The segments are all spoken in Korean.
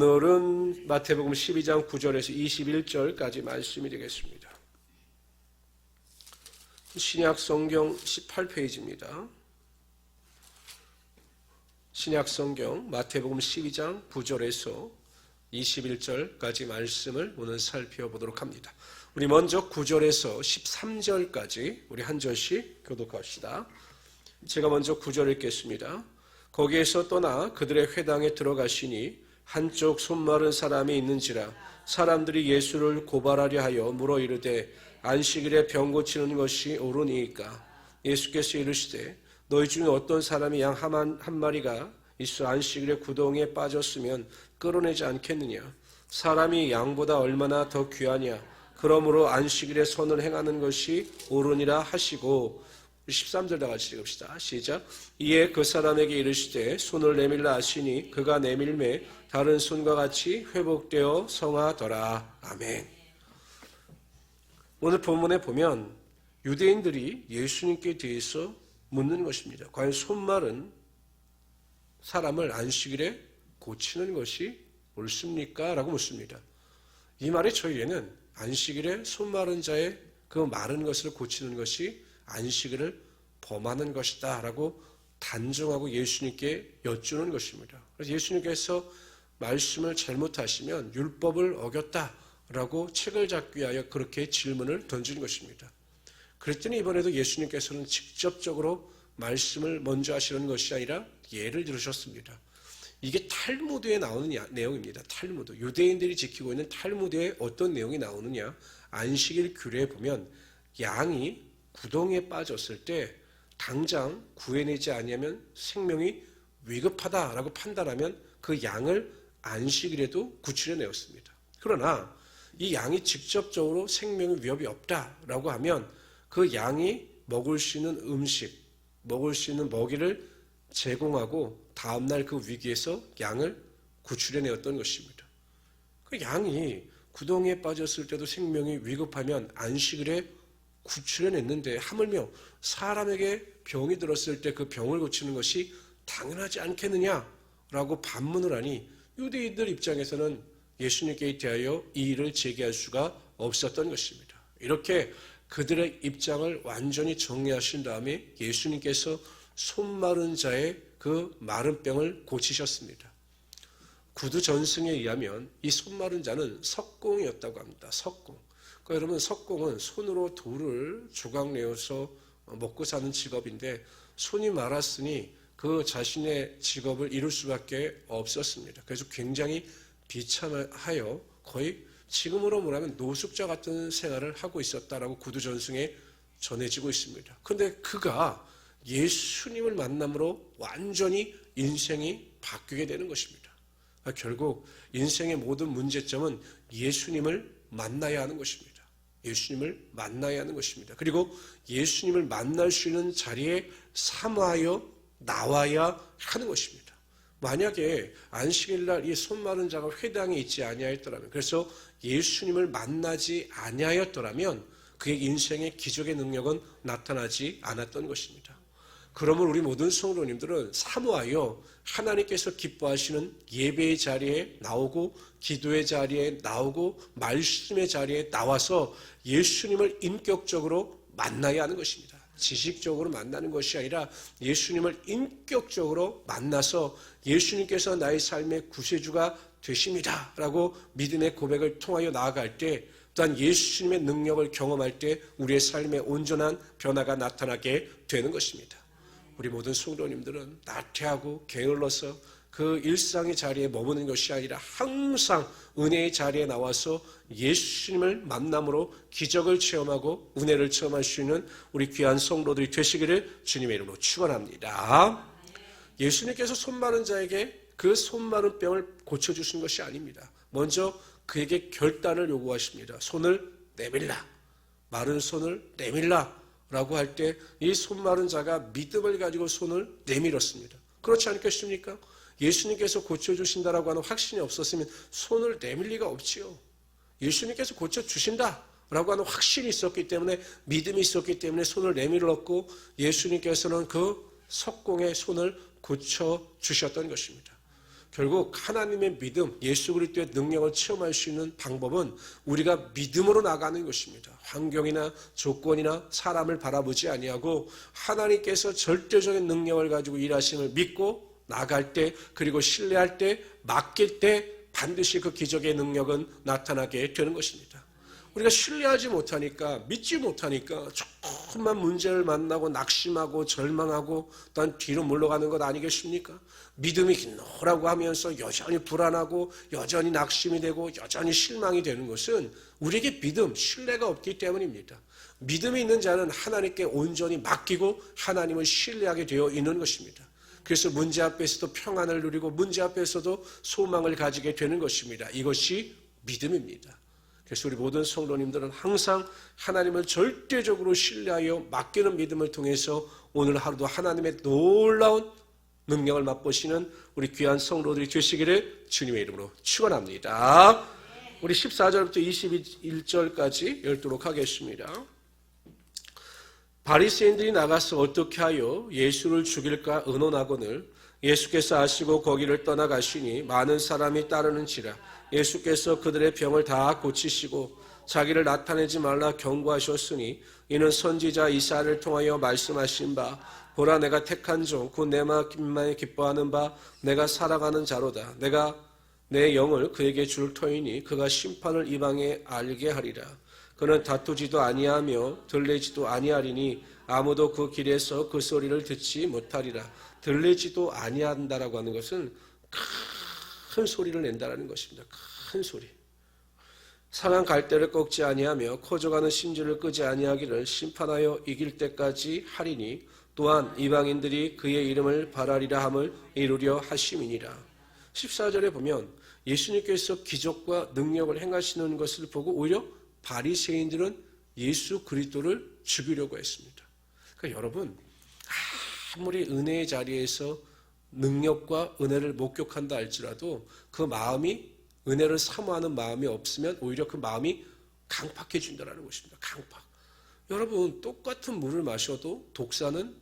오늘은 마태복음 12장 9절에서 21절까지 말씀이 되겠습니다. 신약 성경 18페이지입니다. 신약 성경 마태복음 12장 9절에서 21절까지 말씀을 오늘 살펴보도록 합니다. 우리 먼저 9절에서 13절까지 우리 한 절씩 교독합시다. 제가 먼저 9절 읽겠습니다. 거기에서 떠나 그들의 회당에 들어가시니 한쪽 손 마른 사람이 있는지라 사람들이 예수를 고발하려 하여 물어 이르되 안식일에 병 고치는 것이 옳으니까? 예수께서 이르시되 너희 중에 어떤 사람이 양 한 마리가 있어 안식일에 구덩이에 빠졌으면 끌어내지 않겠느냐? 사람이 양보다 얼마나 더 귀하냐? 그러므로 안식일에 선을 행하는 것이 옳으니라 하시고 13절 다 같이 읽읍시다. 시작. 이에 그 사람에게 이르시되 손을 내밀라 하시니 그가 내밀매 다른 손과 같이 회복되어 성하더라. 아멘. 오늘 본문에 보면 유대인들이 예수님께 대해서 묻는 것입니다. 과연 손말은 사람을 안식일에 고치는 것이 옳습니까? 라고 묻습니다. 이 말의 저희에는 안식일에 손 마른 자의 그 마른 것을 고치는 것이 안식일을 범하는 것이다 라고 단정하고 예수님께 여쭈는 것입니다. 그래서 예수님께서 말씀을 잘못하시면 율법을 어겼다 라고 책을 잡기 위하여 그렇게 질문을 던진 것입니다. 그랬더니 이번에도 예수님께서는 직접적으로 말씀을 먼저 하시는 것이 아니라 예를 들으셨습니다. 이게 탈무드에 나오는 내용입니다. 탈무드. 유대인들이 지키고 있는 탈무드에 어떤 내용이 나오느냐? 안식일 규례에 보면 양이 구덩이에 빠졌을 때 당장 구해내지 아니하면 생명이 위급하다라고 판단하면 그 양을 안식일에도 구출해 내었습니다. 그러나 이 양이 직접적으로 생명의 위협이 없다라고 하면 그 양이 먹을 수 있는 음식, 먹을 수 있는 먹이를 제공하고 다음날 그 위기에서 양을 구출해 내었던 것입니다. 그 양이 구덩이에 빠졌을 때도 생명이 위급하면 안식일에 구출해냈는데 하물며 사람에게 병이 들었을 때 그 병을 고치는 것이 당연하지 않겠느냐라고 반문을 하니 유대인들 입장에서는 예수님께 대하여 이 일을 제기할 수가 없었던 것입니다. 이렇게 그들의 입장을 완전히 정리하신 다음에 예수님께서 손 마른 자의 그 마른 병을 고치셨습니다. 구두 전승에 의하면 이 손 마른 자는 석공이었다고 합니다. 석공. 그러니까 여러분 석공은 손으로 돌을 조각 내어서 먹고 사는 직업인데 손이 말았으니 그 자신의 직업을 이룰 수밖에 없었습니다. 그래서 굉장히 비참하여 거의 지금으로 말하면 노숙자 같은 생활을 하고 있었다라고 구두 전승에 전해지고 있습니다. 그런데 그가 예수님을 만남으로 완전히 인생이 바뀌게 되는 것입니다. 결국 인생의 모든 문제점은 예수님을 만나야 하는 것입니다. 예수님을 만나야 하는 것입니다. 그리고 예수님을 만날 수 있는 자리에 사모하여 나와야 하는 것입니다. 만약에 안식일 날이 손 마른 자가 회당에 있지 아니하였더라면 그래서 예수님을 만나지 아니하였더라면 그의 인생의 기적의 능력은 나타나지 않았던 것입니다. 그러면 우리 모든 성도님들은 사모하여 하나님께서 기뻐하시는 예배의 자리에 나오고 기도의 자리에 나오고 말씀의 자리에 나와서 예수님을 인격적으로 만나야 하는 것입니다. 지식적으로 만나는 것이 아니라 예수님을 인격적으로 만나서 예수님께서 나의 삶의 구세주가 되십니다. 라고 믿음의 고백을 통하여 나아갈 때 또한 예수님의 능력을 경험할 때 우리의 삶에 온전한 변화가 나타나게 되는 것입니다. 우리 모든 성도님들은 나태하고 게을러서 그 일상의 자리에 머무는 것이 아니라 항상 은혜의 자리에 나와서 예수님을 만남으로 기적을 체험하고 은혜를 체험할 수 있는 우리 귀한 성도들이 되시기를 주님의 이름으로 축원합니다. 예수님께서 손 마른 자에게 그 손 마른 병을 고쳐 주신 것이 아닙니다. 먼저 그에게 결단을 요구하십니다. 손을 내밀라. 마른 손을 내밀라. 라고 할 때 이 손 마른 자가 믿음을 가지고 손을 내밀었습니다. 그렇지 않겠습니까? 예수님께서 고쳐주신다라고 하는 확신이 없었으면 손을 내밀 리가 없지요. 예수님께서 고쳐주신다라고 하는 확신이 있었기 때문에 믿음이 있었기 때문에 손을 내밀었고 예수님께서는 그 석공의 손을 고쳐주셨던 것입니다. 결국 하나님의 믿음, 예수 그리스도의 능력을 체험할 수 있는 방법은 우리가 믿음으로 나가는 것입니다. 환경이나 조건이나 사람을 바라보지 아니하고 하나님께서 절대적인 능력을 가지고 일하심을 믿고 나갈 때 그리고 신뢰할 때 맡길 때 반드시 그 기적의 능력은 나타나게 되는 것입니다. 우리가 신뢰하지 못하니까 믿지 못하니까 조금만 문제를 만나고 낙심하고 절망하고 난 뒤로 물러가는 것 아니겠습니까? 믿음이 노라고 하면서 여전히 불안하고 여전히 낙심이 되고 여전히 실망이 되는 것은 우리에게 믿음, 신뢰가 없기 때문입니다. 믿음이 있는 자는 하나님께 온전히 맡기고 하나님을 신뢰하게 되어 있는 것입니다. 그래서 문제 앞에서도 평안을 누리고 문제 앞에서도 소망을 가지게 되는 것입니다. 이것이 믿음입니다. 그래서 우리 모든 성도님들은 항상 하나님을 절대적으로 신뢰하여 맡기는 믿음을 통해서 오늘 하루도 하나님의 놀라운 능력을 맛보시는 우리 귀한 성도들이 되시기를 주님의 이름으로 축원합니다. 우리 14절부터 21절까지 읽도록 하겠습니다. 바리새인들이 나가서 어떻게 하여 예수를 죽일까 의논하거늘 예수께서 아시고 거기를 떠나가시니 많은 사람이 따르는지라 예수께서 그들의 병을 다 고치시고 자기를 나타내지 말라 경고하셨으니 이는 선지자 이사를 통하여 말씀하신 바 보라 내가 택한 종곧 내 마음에 기뻐하는 바 내가 살아가는 자로다. 내가 내 영을 그에게 줄 터이니 그가 심판을 이방에 알게 하리라 그는 다투지도 아니하며 들리지도 아니하리니 아무도 그 길에서 그 소리를 듣지 못하리라 들리지도 아니한다라고 하는 것은 큰 소리를 낸다라는 것입니다. 큰 소리. 상한 갈대를 꺾지 아니하며 커져가는 심지를 끄지 아니하기를 심판하여 이길 때까지 하리니 또한 이방인들이 그의 이름을 바라리라 함을 이루려 하심이니라. 14절에 보면 예수님께서 기적과 능력을 행하시는 것을 보고 오히려 바리새인들은 예수 그리스도를 죽이려고 했습니다. 그러니까 여러분 아무리 은혜의 자리에서 능력과 은혜를 목격한다 할지라도 그 마음이 은혜를 사모하는 마음이 없으면 오히려 그 마음이 강팍해진다는 것입니다. 강팍. 여러분 똑같은 물을 마셔도 독사는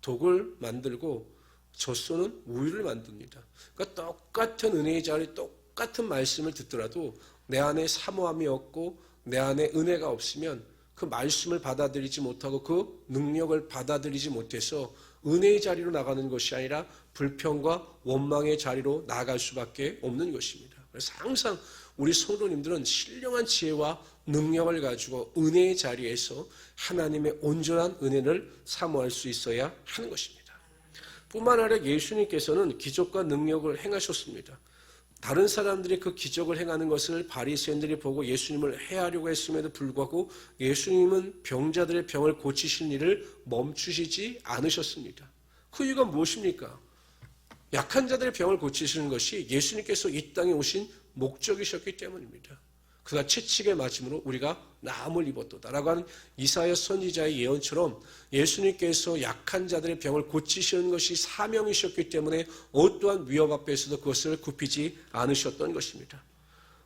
독을 만들고 젖소는 우유를 만듭니다. 그러니까 똑같은 은혜의 자리, 똑같은 말씀을 듣더라도 내 안에 사모함이 없고 내 안에 은혜가 없으면 그 말씀을 받아들이지 못하고 그 능력을 받아들이지 못해서 은혜의 자리로 나가는 것이 아니라 불평과 원망의 자리로 나갈 수밖에 없는 것입니다. 그래서 항상 우리 성도님들은 신령한 지혜와 능력을 가지고 은혜의 자리에서 하나님의 온전한 은혜를 사모할 수 있어야 하는 것입니다. 뿐만 아니라 예수님께서는 기적과 능력을 행하셨습니다. 다른 사람들이 그 기적을 행하는 것을 바리새인들이 보고 예수님을 해하려고 했음에도 불구하고 예수님은 병자들의 병을 고치신 일을 멈추시지 않으셨습니다. 그 이유가 무엇입니까? 약한 자들의 병을 고치시는 것이 예수님께서 이 땅에 오신 목적이셨기 때문입니다. 그가 채찍에 맞음으로 우리가 나음을 입었도다라고 하는 이사야 선지자의 예언처럼 예수님께서 약한 자들의 병을 고치시는 것이 사명이셨기 때문에 어떠한 위협 앞에서도 그것을 굽히지 않으셨던 것입니다.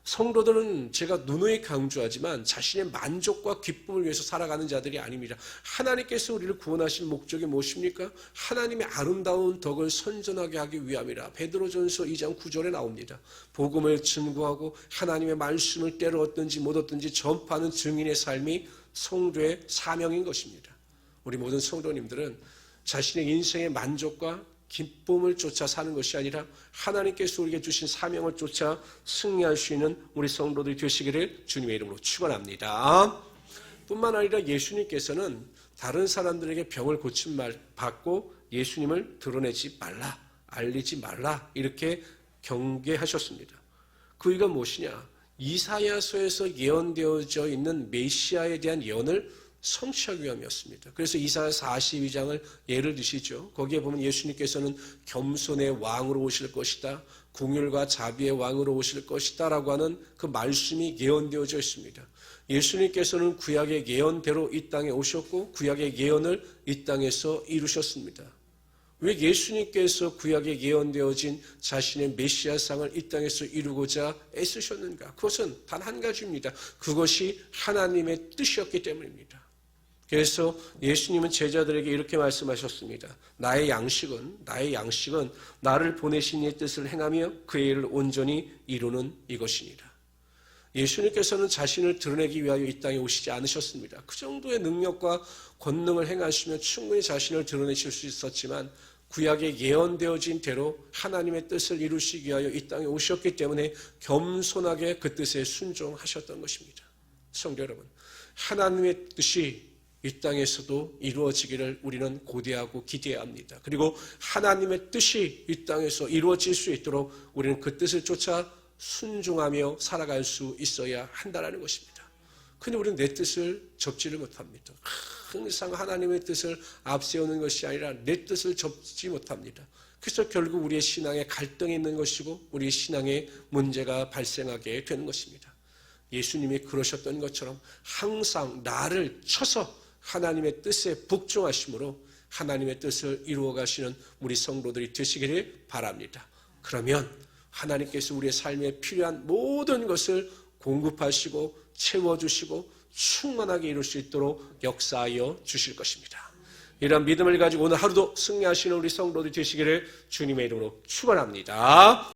성도들은 제가 누누이 강조하지만 자신의 만족과 기쁨을 위해서 살아가는 자들이 아닙니다. 하나님께서 우리를 구원하신 목적이 무엇입니까? 하나님의 아름다운 덕을 선전하게 하기 위함이라. 베드로전서 2장 9절에 나옵니다. 복음을 증거하고 하나님의 말씀을 때로 얻든지 못 얻든지 전파하는 증인의 삶이 성도의 사명인 것입니다. 우리 모든 성도님들은 자신의 인생의 만족과 기쁨을 쫓아 사는 것이 아니라 하나님께서 우리에게 주신 사명을 쫓아 승리할 수 있는 우리 성도들이 되시기를 주님의 이름으로 축원합니다. 뿐만 아니라 예수님께서는 다른 사람들에게 병을 고침 말 받고 예수님을 드러내지 말라, 알리지 말라 이렇게 경계하셨습니다. 그 이유가 무엇이냐? 이사야서에서 예언되어져 있는 메시아에 대한 예언을 성취하기 위함이었습니다. 그래서 이사야 42장을 예를 드시죠. 거기에 보면 예수님께서는 겸손의 왕으로 오실 것이다. 궁율과 자비의 왕으로 오실 것이다. 라고 하는 그 말씀이 예언되어져 있습니다. 예수님께서는 구약의 예언대로 이 땅에 오셨고 구약의 예언을 이 땅에서 이루셨습니다. 왜 예수님께서 구약에 예언되어진 자신의 메시아상을 이 땅에서 이루고자 애쓰셨는가? 그것은 단 한 가지입니다. 그것이 하나님의 뜻이었기 때문입니다. 그래서 예수님은 제자들에게 이렇게 말씀하셨습니다. 나의 양식은 나의 양식은 나를 보내신 이의 뜻을 행하며 그의 일을 온전히 이루는 이것이니라. 예수님께서는 자신을 드러내기 위하여 이 땅에 오시지 않으셨습니다. 그 정도의 능력과 권능을 행하시면 충분히 자신을 드러내실 수 있었지만 구약에 예언되어진 대로 하나님의 뜻을 이루시기 위하여 이 땅에 오셨기 때문에 겸손하게 그 뜻에 순종하셨던 것입니다. 성도 여러분, 하나님의 뜻이 이 땅에서도 이루어지기를 우리는 고대하고 기대해야 합니다. 그리고 하나님의 뜻이 이 땅에서 이루어질 수 있도록 우리는 그 뜻을 쫓아 순종하며 살아갈 수 있어야 한다는 것입니다. 근데 우리는 내 뜻을 접지를 못합니다. 항상 하나님의 뜻을 앞세우는 것이 아니라 내 뜻을 접지 못합니다. 그래서 결국 우리의 신앙에 갈등이 있는 것이고 우리 신앙에 문제가 발생하게 되는 것입니다. 예수님이 그러셨던 것처럼 항상 나를 쳐서 하나님의 뜻에 복종하심으로 하나님의 뜻을 이루어 가시는 우리 성도들이 되시기를 바랍니다. 그러면 하나님께서 우리의 삶에 필요한 모든 것을 공급하시고 채워주시고 충만하게 이룰 수 있도록 역사하여 주실 것입니다. 이런 믿음을 가지고 오늘 하루도 승리하시는 우리 성도들이 되시기를 주님의 이름으로 축원합니다.